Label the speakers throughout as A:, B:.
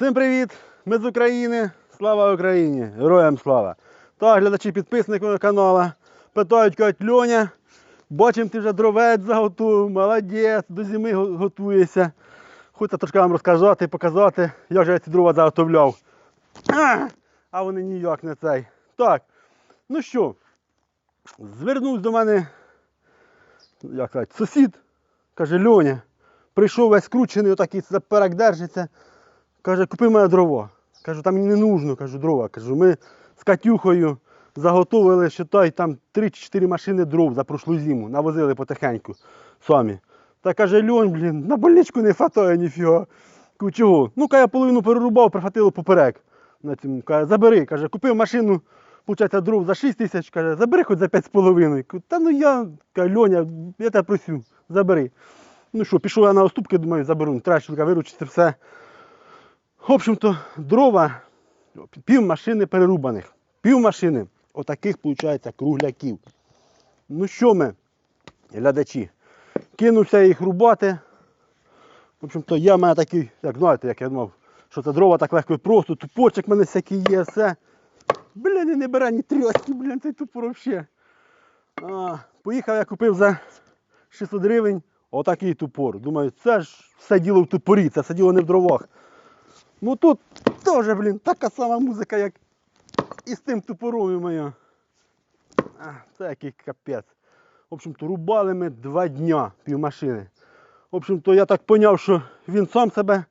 A: Всім привіт! Ми з України. Слава Україні! Героям слава! Так, глядачі, підписники каналу. Питають, кажуть, Льоня, бачимо, ти вже дровець заготував, молодець, до зими го- готуєшся. Хочеться трошки вам розказати, показати, як же я ці дрова заготовляв. А, вони ніяк не цей. Так, ну що, звернувся до мене, як сказати, сусід, каже, Льоня, прийшов весь скручений, отакий заперек держиться. Каже, купи мене дрова. Кажу, там мені не нужно, кажу, дрова. Кажу, ми з Катюхою заготовили, считай, там 3-4 машини дров за прошлу зиму. Навозили потихеньку самі. Та каже, Льонь, блін, на больничку не хватає ніфіга. Кажу, чого? Ну, каже, я половину перерубав, прихватило поперек. На цьому. Каже, забери, каже, купив машину, виходить, дров за 6 тисяч, каже, забери хоч за 5,5. Кажу, Та ну я, каже, Льоня, я тебе просю, забери. Ну що, пішов я на уступки, думаю, заберу. Треба виручити все. В общем-то, дрова, пів машини перерубаних. Пів машини отаких, виходить, кругляків. Ну що ми, глядачі, кинувся їх рубати. В общем-то, я в мене такий, як знаєте, як я думав, що це дрова так легко і просто, тупочок в мене всякий є, все. Блін, не бере ні трьошки, блін, цей тупор взагалі. Поїхав я купив за 600 гривень отакий тупор. Думаю, це ж все діло в тупорі, це все діло не в дровах. Ну тут теж, блін, така сама музика, як і з тим тупором і моя. Це який капець. В общем-то, рубали ми два дня півмашини. В общем-то, я так поняв, що він сам себе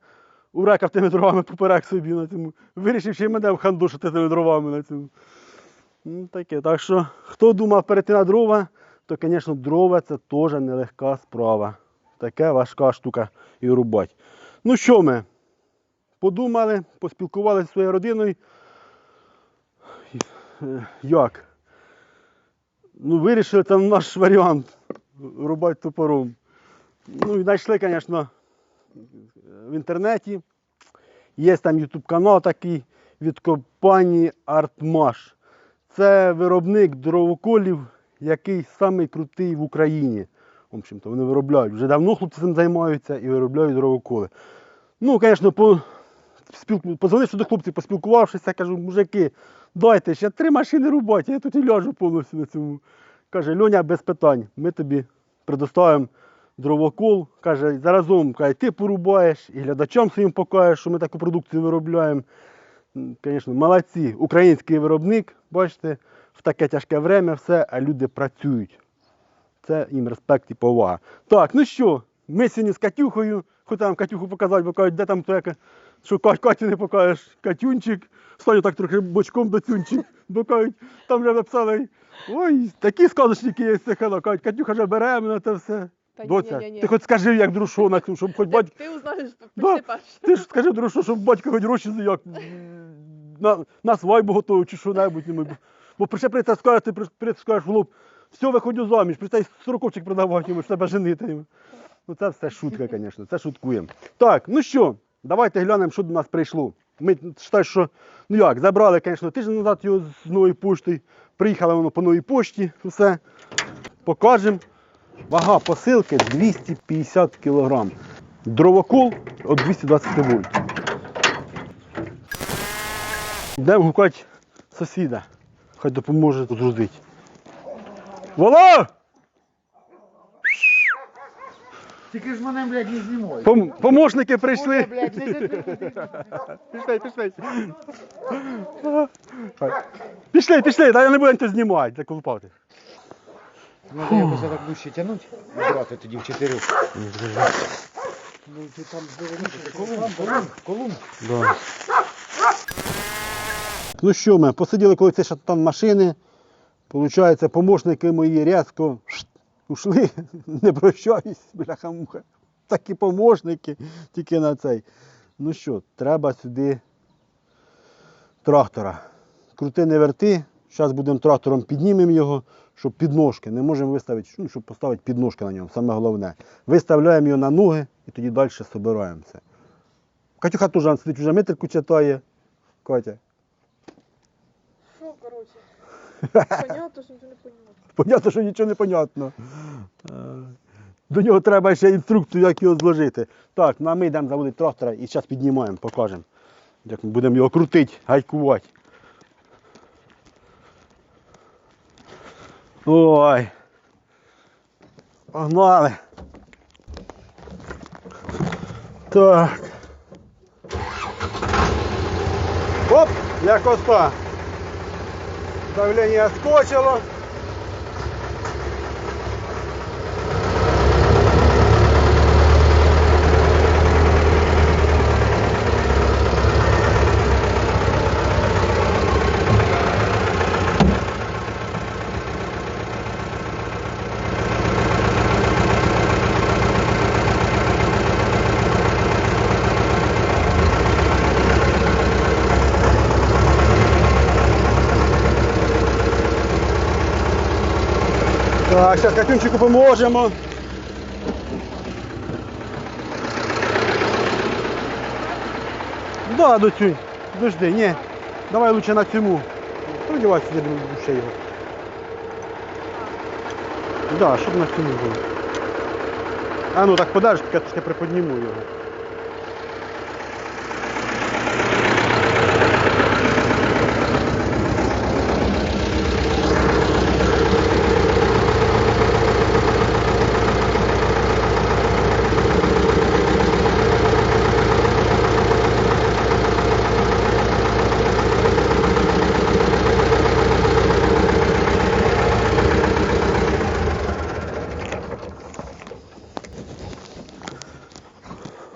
A: урекав тими дровами поперек собі на цьому. Вирішив ще й мене вхандушити тими дровами на цьому. Ну, таке. Так що, хто думав перейти на дрова, то, звісно, дрова це теж нелегка справа. Таке важка штука і рубати. Ну що ми? Подумали, поспілкувалися зі своєю родиною. Е, Як? Ну, вирішили там наш варіант рубати топором. Ну і знайшли, звісно, в інтернеті. Є там YouTube канал такий від компанії Artmash. Це виробник дровоколів, який самий крутий в Україні. В общем-то, вони виробляють. Вже давно хлопці цим займаються і виробляють дровоколи. Ну, звісно, по, спілку, позвонивши до хлопців, поспілкувавшися, кажу, мужики, дайте ще три машини рубати, я тут і ляжу повністю на цьому. Каже, Льоня, без питань, ми тобі предоставимо дровокол. Каже, заразом каже, ти порубаєш і глядачам своїм покажеш, що ми таку продукцію виробляємо. Звісно, молодці. Український виробник, бачите, в таке тяжке время все, а люди працюють. Це їм респект і повага. Так, ну що, ми сьогодні з Катюхою, хотів вам Катюху показати, бо кажуть, де там то яке, що Катю не покажеш, Катюнчик, стою так трохи бочком до тюнчик, бо кажуть, там вже написали, ой, такі сказочники є з цих каналів, кажуть, Катюха вже беременна, це все.
B: Та ні,
A: Доця,
B: ні, ні, ні.
A: ти хоч скажи, як друшу на цю, щоб хоч батько.
B: ти узнаєш
A: Да. Ти ж скажи, друшу, щоб батько хоч гроші як на, на свадьбу готовий чи що-небудь. Бо при- ще прийти скаже, ти при- прийти скажеш в лоб, все, виходжу заміж, прийти сороковчик продавати йому, щоб тебе женити. Ну це все шутка, звісно, це шуткуємо. Так, ну що, давайте глянемо, що до нас прийшло. Ми вважаю, що, ну як, забрали, звісно, тиждень назад його з нової пошти. Приїхало воно по новій пошті, все. Покажемо. Вага посилки 250 кг. Дровокол от 220 вольт. Йдемо гукати сусіда. Хай допоможе зрудити. Вола!
C: Тільки ж мене, блядь, не знімай.
A: Пом- помощники прийшли.
C: Блядь, не затримуй.
A: Пішли, пішли. Пішли, пішли, дай я не буду тебе знімати, так колупати.
C: Ну, я якось так дужче тянуть, брати тоді в чотирьох. Ну, ти там колумб, колумб, колумб.
A: Да. Ну що ми, посиділи коли це там машини. Получається, помощники мої різко ушли, не прощаюсь, бляха-муха. Такі помощники, тільки на цей. Ну що, треба сюди трактора. Крути не верти. Зараз будемо трактором піднімемо його, щоб підножки. Не можемо виставити, ну, щоб поставити підножки на ньому, саме головне. Виставляємо його на ноги і тоді далі збираємося. Катюха теж сидить, вже метрику читає. Катя.
B: Понятно, що нічого не понятно.
A: Понятно, що нічого не понятно. Е, До нього треба ще інструкцію, як його зложити. Так, ну а ми йдемо заводити трактора і зараз піднімаємо, покажемо. Як ми будемо його крутити, гайкувати. Ой. Погнали. Так. Оп, якось так. Давлення скочило. Так, зараз Катюнчику поможемо. Да, доцюнь, подожди, ні. Давай лучше на цьому. Продівай сюди ще його. Да, щоб на цьому було. А ну так подальше, я трошки приподніму його.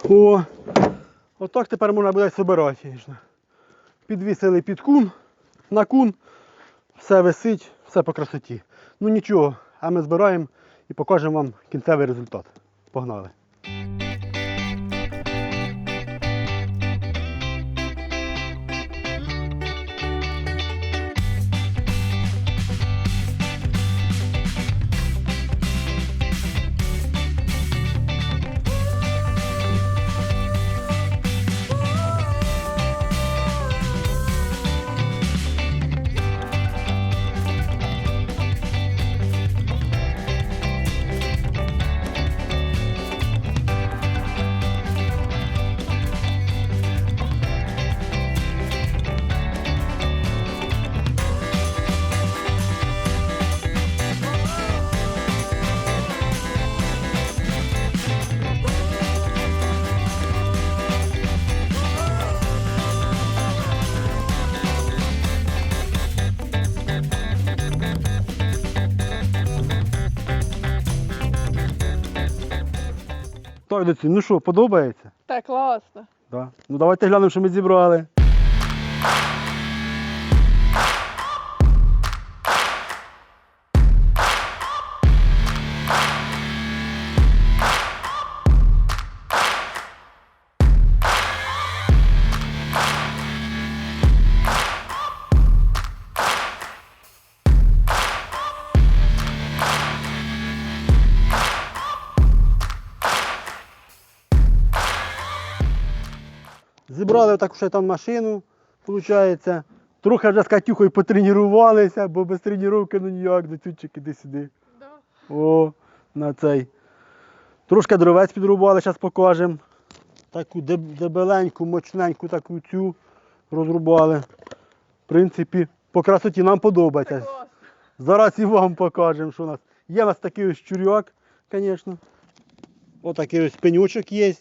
A: О, отак тепер можна буде збирати. Підвісили під кун, на кун, все висить, все по красоті. Ну нічого, а ми збираємо і покажемо вам кінцевий результат. Погнали. Так, доці, ну що, подобається?
B: Так, класно.
A: Да. Ну давайте глянемо, що ми зібрали. Зібрали так ще там машину, виходить. Трохи вже з Катюхою потренувалися, бо без тренування ну ніяк, доцючик, іди сюди.
B: Да.
A: О, на цей. Трошки дровець підрубали, зараз покажемо. Таку дебеленьку, мощненьку таку цю розрубали. В принципі, по красоті нам подобається. Зараз і вам покажемо, що у нас. Є у нас такий ось чуряк, звісно. Отакий ось пенючок є.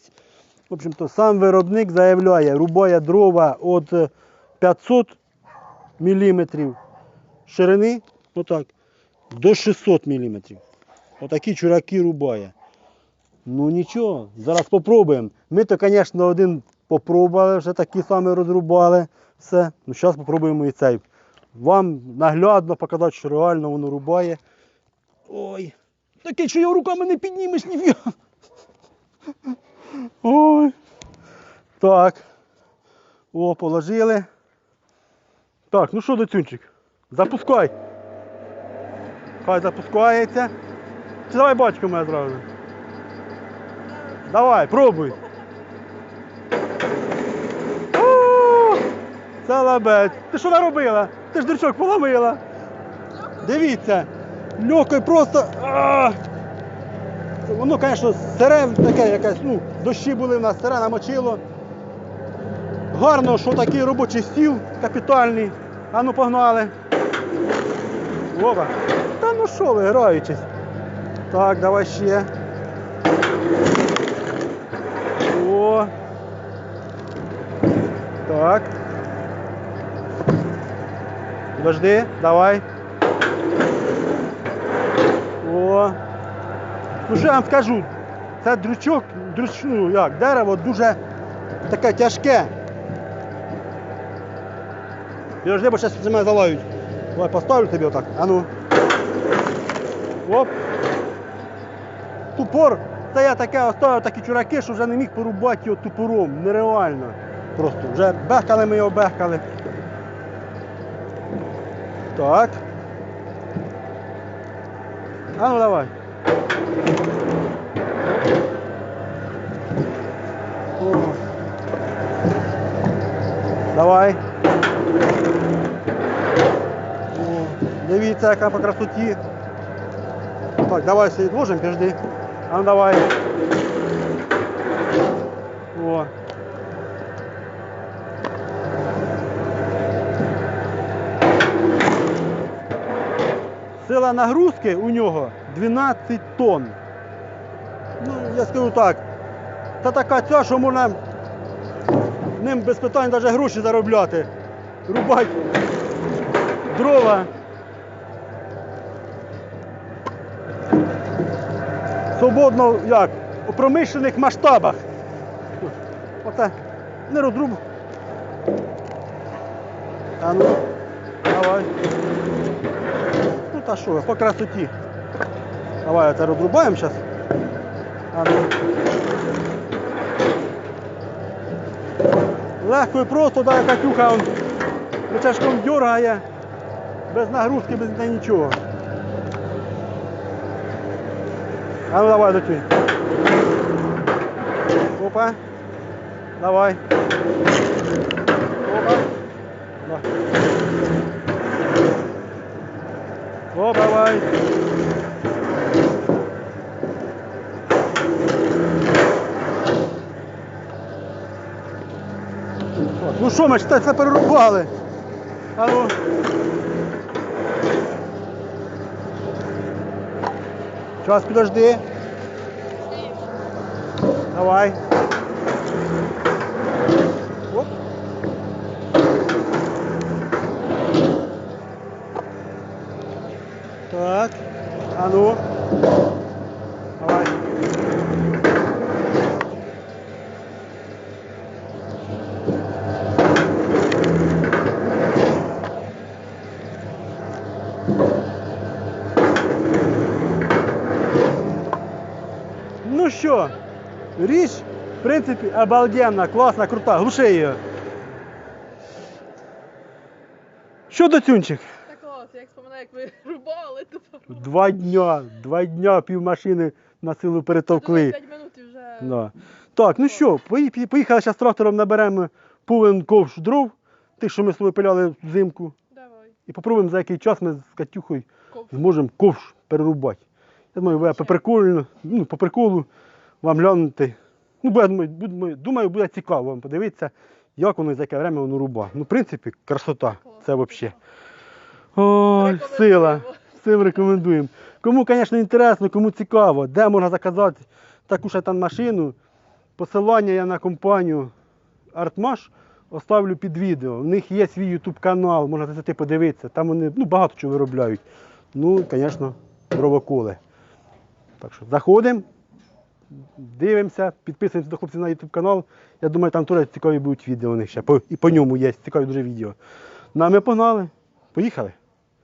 A: В общем-то, сам виробник заявляє, рубає дрова від 500 мм ширини, отак, до 600 мм. Отакі чураки рубає. Ну нічого, зараз спробуємо. Ми то, звісно, один попробували, вже такі самі розрубали. Все. Ну, зараз спробуємо і цей. Вам наглядно показати, що реально воно рубає. Ой. Таке, що його руками не піднімеш ніфіга. Ой. Так. О, положили. Так, ну що, доцюнчик? Запускай. Хай запускається. Чи давай бачку мене зразу. Давай, пробуй. Це лабець. Ти що наробила? Ти ж дурчок поламила. Дивіться. Легко і просто. Воно, звісно, сире таке якесь, ну, дощі були в нас, сире намочило. Гарно, що такий робочий стіл капітальний. А ну погнали. Опа. Та ну що ви, граючись. Так, давай ще. О. Так. Подожди, давай. О. Ну що я вам скажу, це дрючок, дрюч, ну як, дерево дуже таке тяжке. Підожди, бо зараз мене залають. Давай поставлю тобі отак. А ну. Оп. Тупор. Це я таке оставив такі чураки, що вже не міг порубати його тупором. Нереально. Просто вже бехкали ми його бехкали. Так. А ну давай. Давай. Дивіться, яка по красоті. Так, давай все відложимо, підожди. А ну давай. О. Сила нагрузки у нього 12 тонн. Ну, я скажу так, це така ця, що можна ним без питань навіть гроші заробляти. Рубати дрова. Свободно як? У промишлених масштабах. Оце не розруб. А ну, давай. Ну та що, по красоті. Давай це розрубаємо зараз. А ну. Легко і просто, да, Катюха он рычажком дергає, без нагрузки, без ні- нічого. А ну давай, дочуй. Опа. Давай. Опа. Да. О, давай. Ну що ми це перерубали? А. Час підожди. Давай. Оп. Так. А ну. Давай. Що, річ, в принципі, обалденна, класна, крута, глуши її. Що до тюнчик?
B: Так клас, як споминаю, як ви рубали, то
A: Два дня, два дня пів машини на силу перетовкли.
B: 5 минут і вже.
A: Да. Так, ну що, пої- поїхали зараз трактором наберемо повен ковш дров, тих, що ми з собою пиляли взимку,
B: Давай.
A: і попробуємо за який час ми з Катюхою
B: Ковш.
A: зможемо ковш перерубати. Я думаю, ви по ну, по приколу вам глянути. Ну, думаю, буде цікаво вам подивитися, як воно і за яке время воно руба. Ну, в принципі, красота. Це взагалі. Ой, сила. Всім рекомендуємо. Кому, звісно, інтересно, кому цікаво, де можна заказати таку ж там машину, посилання я на компанію Artmash оставлю під відео. У них є свій YouTube канал, можна зайти подивитися. Там вони ну, багато чого виробляють. Ну, звісно, дровоколи. Так що заходимо, дивимося, підписуємося до хлопців на YouTube канал. Я думаю, там теж цікаві будуть відео у них ще. По- І по ньому є цікаві дуже відео. Ну, а ми погнали. Поїхали?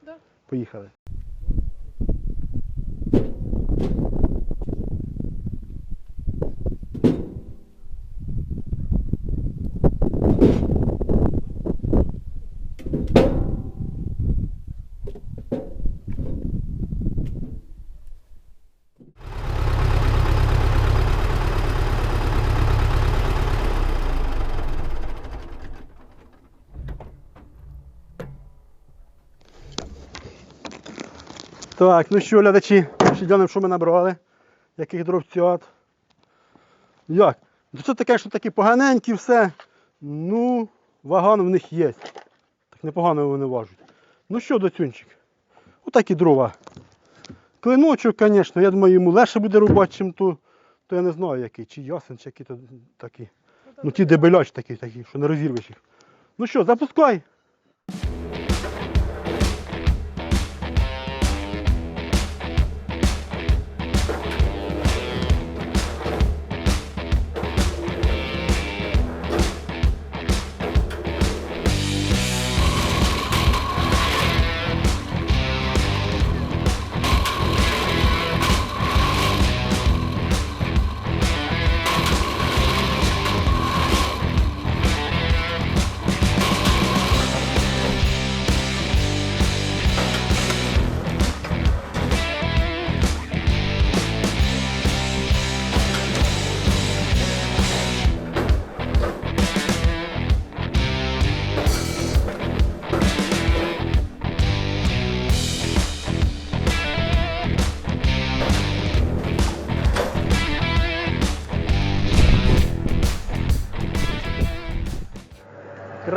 B: Да.
A: Поїхали. Так, ну що, глядачі, ще глянемо, що ми набрали, яких дровцят. Як? Ну це таке, що такі поганенькі все. Ну, ваган в них є. Так непогано вони важать. Ну що, доцюнчик? Отакі дрова. Клиночок, звісно, я думаю, йому легше буде рубати, чим ту, то я не знаю який, чи ясен, чи які то такі. Ну ті дебеляч такі, такі, що не розірвеш їх. Ну що, запускай.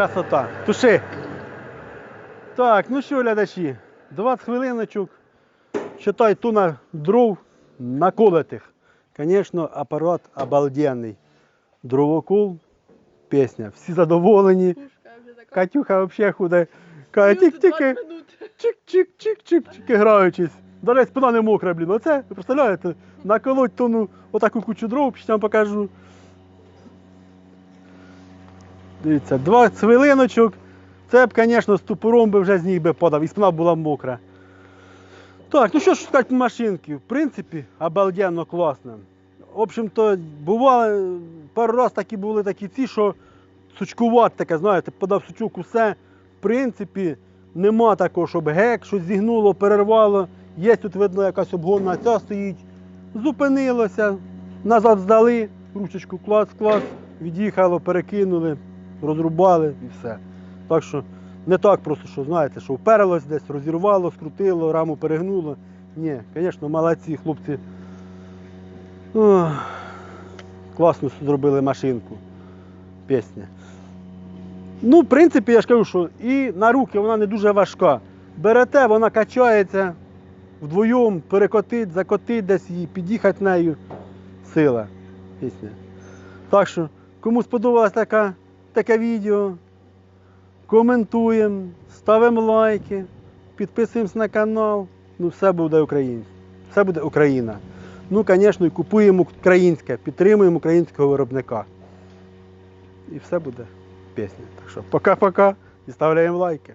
A: Красота. Туши. Так, ну що, глядачі, 20 хвилиночок. Считай, туна дров наколотих. Звісно, апарат обалденний. Дровокол, пісня. Всі задоволені. Катюха взагалі худа. Каже,
B: Плюс
A: тік-тіки, чик-чик-чик-чик-чик, граючись. Речі, спина не мокра, блін. Оце, ви представляєте, наколоть тону отаку кучу дров, вам покажу. Дивіться, 20 хвилиночок. Це б, звісно, з тупором би вже з них би подав, і спина була мокра. Так, ну що ж сказати машинки? В принципі, обалденно класно. В общем-то, бувало, пару раз такі були такі ці, що сучкувати таке, знаєте, подав сучок усе. В принципі, нема такого, щоб гек, щось зігнуло, перервало. Є тут видно якась обгонна ця стоїть. Зупинилося, назад здали, ручечку клац, від'їхало, перекинули, розрубали і все. Так що не так просто, що знаєте, що вперлось десь, розірвало, скрутило, раму перегнуло. Ні, звісно, молодці хлопці. Ох, класно зробили машинку. Пісня. Ну, в принципі, я ж кажу, що і на руки вона не дуже важка. Берете, вона качається вдвоєм, перекотить, закотить десь її, під'їхати нею. Сила. Пісня. Так що, кому сподобалось така, таке відео, коментуємо, ставимо лайки, підписуємось на канал. Ну, все буде Україна. Все буде Україна. Ну, звісно, і купуємо українське, підтримуємо українського виробника. І все буде пісня. Так що пока-пока і ставляємо лайки.